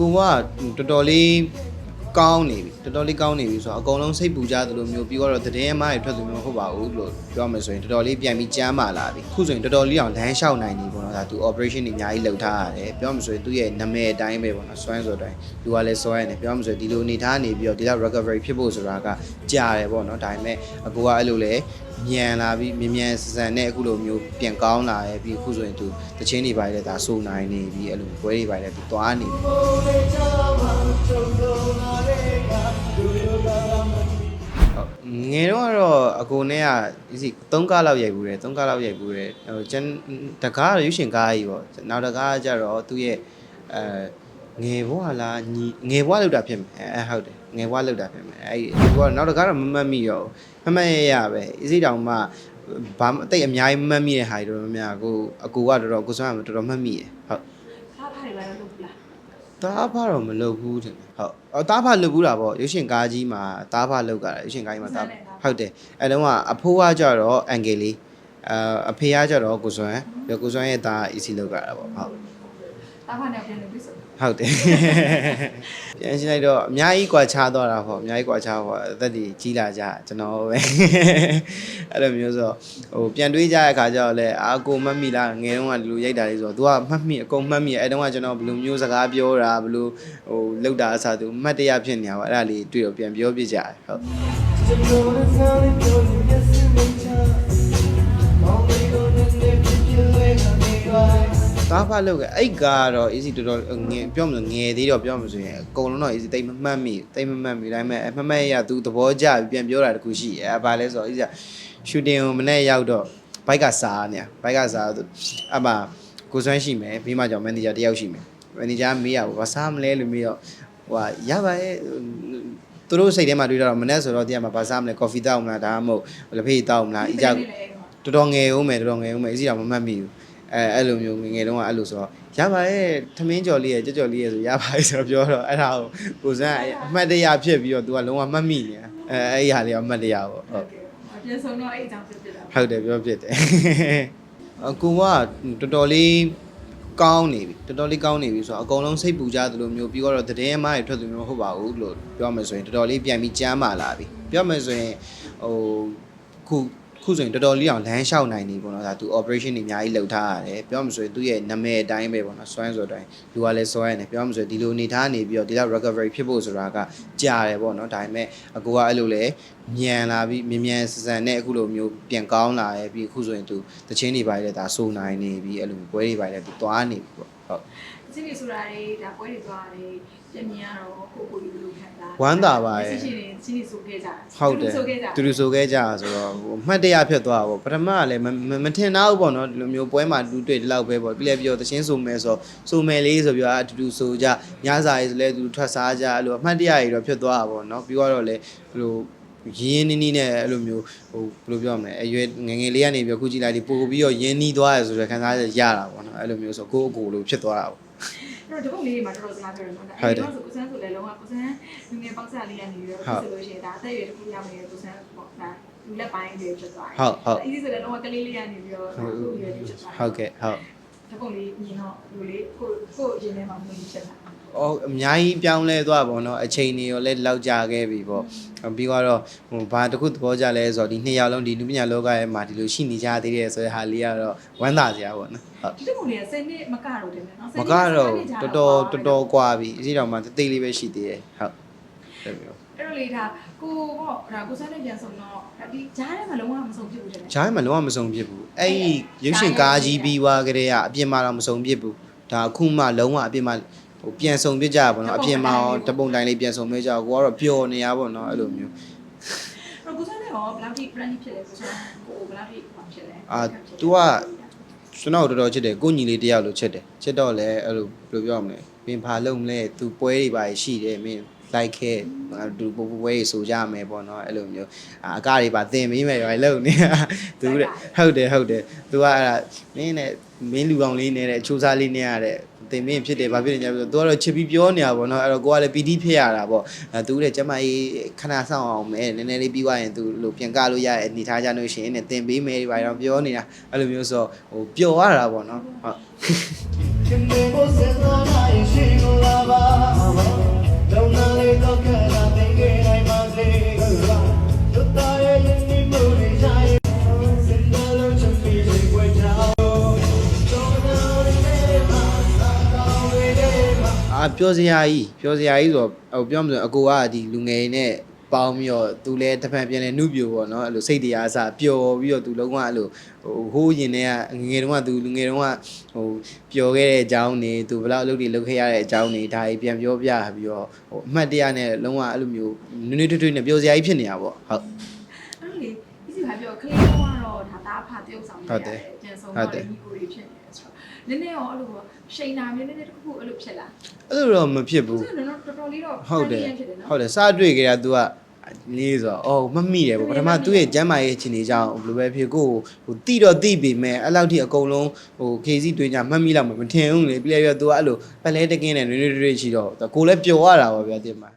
ကိုကတော်တော်လေးကောင်းနေပြီတော်တော်လေးကောင်းနေပြီဆိုတော့အကုန်လုံးစိတ်ပူကြသလိုမျိုးပြီးတော့သတင်းအမှားတွေထွက်သူမျိုးမဟုတ်ပါဘူးလို့ပြောမယ်ဆိုရင်တော်တော်လေးပြန်ပြီးကြမ်းမာလာပြီခုဆိုရင်တော်တော်လေးအောင်လမ်းလျှောက်နိုင်နေပေါ့နော်ဒါသူ operation တွေအများကြီးလုပ်ထားရတယ်ပြောမယ်ဆိုရင်သူ့ရဲ့နာမည်အတိုင်းပဲပေါ့နော်စွမ်းဆိုတဲ့အတိုင်းလူကလည်းစွမ်းရတယ်ပြောမယ်ဆိုရင်ဒီလိုအနေထားနေပြီးတော့ဒီလောက် recovery ဖြစ်ဖို့ဆိုတာကကြာတယ်ပေါ့နော်ဒါပေမဲ့အကူကအဲ့လိုလေ မြန်လာပြီးမြ мян ဆန်ဆန်နဲ့အခုလိုမျိုးပြန်ကောင်းလာရဲ့ပြီးအခုဆိုရင်သူတချင်းတွေပိုင်းလည်းဒါစိုးနိုင်နေပြီးအဲ့လိုပွဲတွေပိုင်းလည်းသူသွားနေပြီ ငယ်တော့ကတော့အကိုနဲ့ကဒီ3ကားလောက်ရိုက်ဘူးတယ်3ကားလောက်ရိုက်ဘူးတယ်ဟိုကျန်တကားကတော့ရွှေရှင်ကားကြီးပေါ့နောက်တကားကကျတော့သူ့ရဲ့အဲငယ်ဘွားလားညီငယ်ဘွားလောက်တာဖြစ်မယ်အဲဟုတ်တယ် ငယ်ဘွားလောက်တာဖြစ်မယ်အဲ့ဒီဘွားနောက်တကားတော့မမှတ်မိရောမမှတ်ရရပဲအစ်စိတောင်မှဘာမှအတိတ်အများကြီးမမှတ်မိတဲ့ဟာတွေတော့များကိုအကူကတော်တော်ကိုစွမ်းကတော်တော်မှတ်မိရဟုတ်ခါဖားတွေလည်းလုပ်ဘူးလားတားဖားတော့မလုပ်ဘူးတင်တယ်ဟုတ်အော်တားဖားလုပ်ဘူးတာပေါ့ရုပ်ရှင်ကားကြီးမှာတားဖားလုပ်ကြတာရုပ်ရှင်ကားကြီးမှာတားဖားဟုတ်တယ်အဲတုန်းကအဖိုးကကြတော့အန်ဂေလေးအာအဖေကကြတော့ကိုစွမ်းပြီးကိုစွမ်းရဲ့သား EC လုပ်ကြတာပေါ့ဟုတ် တာဖာနဲ့ပြန်လို့ပြီးဆိုဟုတ်တယ်ပြန်ရှင်းလိုက်တော့အများကြီးကွာခြားတော့တာပေါ့အများကြီးကွာခြားပေါ့အသက်ကြီးကြီးလာကြကျွန်တော်ပဲအဲ့လိုမျိုးဆိုဟိုပြန်တွေးကြတဲ့အခါကျတော့လေအာကိုမတ်မိလားငယ်တုန်းကဒီလိုရိုက်တာလေးဆိုတော့ तू ကမှတ်မိအကုန်မှတ်မိအဲ့တုန်းကကျွန်တော်ဘယ်လိုမျိုးစကားပြောတာဘယ်လိုဟိုလောက်တာအစား तू မှတ်တရဖြစ်နေတာပေါ့အဲ့ဒါလေးတွေ့တော့ပြန်ပြောပြကြတယ်ဟုတ် တားဖာလောက်ခဲ့အဲ့ကားကတော့ easy တော်တော်ငယ်ပြောမလို့ငယ်သေးတော့ပြောမလို့ဆိုရင်အကုန်လုံးတော့ easy တိတ်မမှတ်မိတိတ်မမှတ်မိဒါပေမဲ့အမှတ်မှတ်ရသူသဘောကျပြီးပြန်ပြောတာတခုရှိရဲအဲ့ဘာလဲဆိုတော့ easy shooting ကိုမနေ့ရောက်တော့ဘိုက်ကစားနေဘိုက်ကစားသူအမှကိုစွမ်းရှိမယ်ပြီးမှကြောင့် manager တယောက်ရှိမယ် manager မေးရဘူးဘာစားမလဲလို့မေးတော့ဟိုဟာရပါရဲ့သူတို့စိတ်ထဲမှာတွေးတော့မနေ့ဆိုတော့တရားမှာဘာစားမလဲ coffee တောက်မလားဒါမှမဟုတ်လက်ဖေးတောက်မလားအကြတော်တော်ငယ်ဦးမယ်တော်တော်ငယ်ဦးမယ်အစီတော့မမှတ်မိဘူး အဲအဲ့လိုမျိုးငယ်ငယ်တုန်းကအဲ့လိုဆိုတော့ရပါရဲ့ထမင်းကြော်လေးရဲ့ကြော်ကြော်လေးရဲ့ဆိုရပါရဲ့ဆိုတော့ပြောတော့အဲ့ဒါကိုကိုစန်းအမှတ်တရဖြစ်ပြီးတော့ तू ကလုံးဝမှတ်မိနေတာအဲအဲ့ဒီဟာလေးကအမှတ်တရပေါ့ဟုတ်ပြန်ဆုံးတော့အဲ့အကြောင်းပြပြတာဟုတ်တယ်ပြောဖြစ်တယ်အကူကတော်တော်လေးကောင်းနေပြီတော်တော်လေးကောင်းနေပြီဆိုတော့အကုန်လုံးစိတ်ပူကြသလိုမျိုးပြီးတော့သတင်းအမှားတွေထွက်သူမျိုးမဟုတ်ပါဘူးလို့ပြောမယ်ဆိုရင်တော်တော်လေးပြန်ပြီးကြမ်းမာလာပြီပြောမယ်ဆိုရင်ဟိုခု ခုဆိုရင်တော်တော်လေးအောင်လမ်းလျှောက်နိုင်နေပေါ့နော်ဒါသူ operation တွေအများကြီးလုပ်ထားရတယ်ပြောမှဆိုရင်သူ့ရဲ့နာမည်အတိုင်းပဲပေါ့နော်စွမ်းဆိုတဲ့အတိုင်းလူကလည်းစွမ်းရတယ်ပြောမှဆိုရင်ဒီလိုအနေထားနေပြီးတော့ဒီလောက် recovery ဖြစ်ဖို့ဆိုတာကကြာတယ်ပေါ့နော်ဒါပေမဲ့အကူကအဲ့လိုလေမြန်လာပြီးမြ мян ဆန်ဆန်နဲ့အခုလိုမျိုးပြန်ကောင်းလာရဲ့ပြီးအခုဆိုရင်သူတချင်းတွေပိုင်းလည်းဒါစိုးနိုင်နေပြီးအဲ့လိုပွဲတွေပိုင်းလည်းသူသွားနေပြီပေါ့ ဟုတ်အစီအဆိုတာတွေဒါပွဲတွေသွားတယ်ပြင်မြင်ရတော့ကိုကိုကြီးဘယ်လိုခံစားဝမ်းသာပါရဲ့စီရှင်တွေစီးနေဆိုခဲ့ကြတယ်ဟုတ်တယ်ဆိုခဲ့ကြသူတို့ဆိုခဲ့ကြတာဆိုတော့ဟိုအမှတ်တရဖြစ်သွားတာပေါ့ပထမကလည်းမမမထင်တော့ဘူးပေါ့နော်ဒီလိုမျိုးပွဲမှာတူတွေ့ဒီလောက်ပဲပေါ့ပြီးလည်းပြောသချင်းဆိုမယ်ဆိုဆိုမယ်လေးဆိုပြီးတော့အတူတူဆိုကြညစာရေးဆိုလဲသူထွက်စားကြအဲ့လိုအမှတ်တရတွေတော့ဖြစ်သွားတာပေါ့နော်ပြီးတော့လည်းဘယ်လို ရင်းနီးနီးနဲ့အဲ့လိုမျိုးဟိုဘယ်လိုပြောမလဲအရွယ်ငယ်ငယ်လေးကနေပြီးခုကြည့်လိုက်ဒီပို့ပြီးတော့ရင်းနီးသွားရဆိုတော့ခံစားရတာပေါ့နော်အဲ့လိုမျိုးဆိုကိုယ့်အကိုလိုဖြစ်သွားတာပေါ့အဲ့တော့ဒီပုံလေးတွေမှာတော်တော်စကားပြောတယ်နော်ဒါအဲ့တော့ဆိုကိုစန်းဆိုလည်းလုံးဝကိုစန်းငငယ်ပေါက်စားလေးကနေပြီးတော့ဆိုလို့ရှိရင်ဒါအသက်အရွယ်တစ်ခုရောက်နေတဲ့ကိုစန်းပေါ့ဒါလူလက်ပိုင်းတွေဖြစ်သွားတယ်ဟုတ်ဟုတ်အီးဆိုလည်းလုံးဝကလေးလေးကနေပြီးတော့လူရွယ်လေးဖြစ်သွားတယ်ဟုတ်ကဲ့ဟုတ်ဒီပုံလေးမြင်တော့လူလေးကိုကိုအရင်ထဲမှာမြင်ဖြစ်တာ အော်အများကြီးပြောင်းလဲသွားပါတော့အချိန်တွေရောလဲလောက်ကြခဲ့ပြီပေါ့ပြီးတော့ဟိုဘာတစ်ခုသဘောကျလဲဆိုတော့ဒီနှစ်ယောက်လုံးဒီလူပညာလောကရဲ့မှာဒီလိုရှိနေကြသေးတယ်ဆိုတဲ့ဟာလေးကတော့ဝမ်းသာစရာပေါ့နော်ဟုတ် ဒီပုံလေးကစိတ်နဲ့မကတော့တယ်နော် မကတော့တော်တော်တော်တော်กว่าပြီအစီတော်မှာတိတ်လေးပဲရှိသေးတယ်ဟုတ်တယ်မျိုး အဲ့လိုလေးဒါကိုပေါ့ဒါကိုစန်းနဲ့ပြန်ဆုံးတော့ဒီဂျားထဲမှာလုံးဝမဆုံးဖြစ်ဘူးတဲ့ ဂျိုင်းမှာလုံးဝမစုံဖြစ်ဘူးအဲ့ဒီရုပ်ရှင်ကားကြီးပြီးသွားကြတဲ့ကအပြင်မှာတော့မစုံဖြစ်ဘူးဒါအခုမှလုံးဝအပြင်မှာ ဟိုပြန်ဆုံပြစ်ကြပါဘောနော်အပြင်မှာရောတပုံတိုင်းလေးပြန်ဆုံပြစ်ကြကိုကတော့ပျော်နေရပါဘောနော်အဲ့လိုမျိုးပရိုပိုဇယ်နဲ့ရောဘယ်လောက်ထိ brand ဖြစ်လဲဆိုတော့ကိုဘယ်လောက်ထိဖြစ်လဲအာ तू ကကျွန်တော်တော်တော်ချစ်တယ်ကိုညီလေးတယောက်လို့ချစ်တယ်ချစ်တော့လဲအဲ့လိုဘယ်လိုပြောရမလဲပင်ဖာလုံးမလဲ तू ပွဲတွေပါရှိတယ်မင်း like ခဲ့သူပပပွဲဆိုကြမယ်ပေါ့နော်အဲ့လိုမျိုးအကတွေပါသင်ပြီးမယ်ရောလုံနေတာသူတဲ့ဟုတ်တယ်ဟုတ်တယ်သူကအဲ့ဒါမင်းနဲ့မင်းလူကောင်လေးနဲ့တဲ့ချိုးစားလေးနဲ့ရတဲ့ တင်မင်းဖြစ်တယ်ဘာဖြစ်လဲညာပြီးတော့သူကတော့ချစ်ပြီးပြောနေတာပေါ့နော်အဲ့တော့ကိုကလည်းပီတိဖြစ်ရတာပေါ့အဲသူလည်းကျမကြီးခဏဆောင်အောင်မဲနည်းနည်းလေးပြီးသွားရင်သူလို့ပြန်ကလို့ရရဲ့အနေထားကြလို့ရှိရင်နဲ့တင်ပေးမယ်ဒီဘာတော့ပြောနေတာအဲ့လိုမျိုးဆိုဟိုပျော်ရတာပေါ့နော်ဟုတ်လုံးနာလေးတော့ကလာတဲ့ငယ်တိုင်းပါစေ ပြောစရာကြီးပြောစရာကြီးဆိုတော့ဟိုပြောမှဆိုရင်အကိုကဒီလူငယ်နဲ့ပေါင်းပြီးတော့သူလည်းတစ်ဖန်ပြန်လဲနှုတ်ပြပေါ့နော်အဲ့လိုစိတ်တရားအစားပျော်ပြီးတော့သူလုံးဝအဲ့လိုဟိုဟိုးရင်တွေကငငယ်တုန်းကသူလူငယ်တုန်းကဟိုပျော်ခဲ့တဲ့အကြောင်းနေသူဘယ်လောက်အလုပ်တွေလုပ်ခဲ့ရတဲ့အကြောင်းနေဒါကြီးပြန်ပြောပြပြီးတော့ဟိုအမှတ်တရနဲ့လုံးဝအဲ့လိုမျိုးနွေးနွေးထွေးထွေးနဲ့ပြောစရာကြီးဖြစ်နေတာပေါ့ဟုတ်အဲ့လေဒီစီကပြောကလေးကတော့ဒါတားဖာတယောက်ဆောင်နေရတယ်ကျန်ဆုံးတော့ဒီကိုတွေဖြစ် နေတယ်ဆိုတော့နည်းနည်းရောအဲ့လိုရှိန်နာမျိုးနည်းနည်းတစ်ခုအဲ့လိုဖြစ်လာအဲ့လိုတော့မဖြစ်ဘူးဆိုတော့တော်တော်လေးတော့ဟုတ်တယ်ဖြစ်တယ်နော်ဟုတ်တယ်စတွေ့ကြတာ तू ကလေးဆိုတော့အော်မမိတယ်ပေါ့ပထမသူ့ရဲ့ကျမ်းမာရေးအခြေအနေကြောင့်ဘယ်လိုပဲဖြစ်ကိုဟိုတိတော့တိပေမဲ့အဲ့လောက်ထိအကုန်လုံးဟိုခေစီတွေ့ကြမှတ်မိလောက်မထင်ဘူးလေပြီးလိုက်ပြီးတော့ तू ကအဲ့လိုပလဲတကင်းနဲ့နွေးနွေးတွေ့ရှိတော့ကိုလည်းပျော်ရတာပေါ့ဗျာတင်မှာ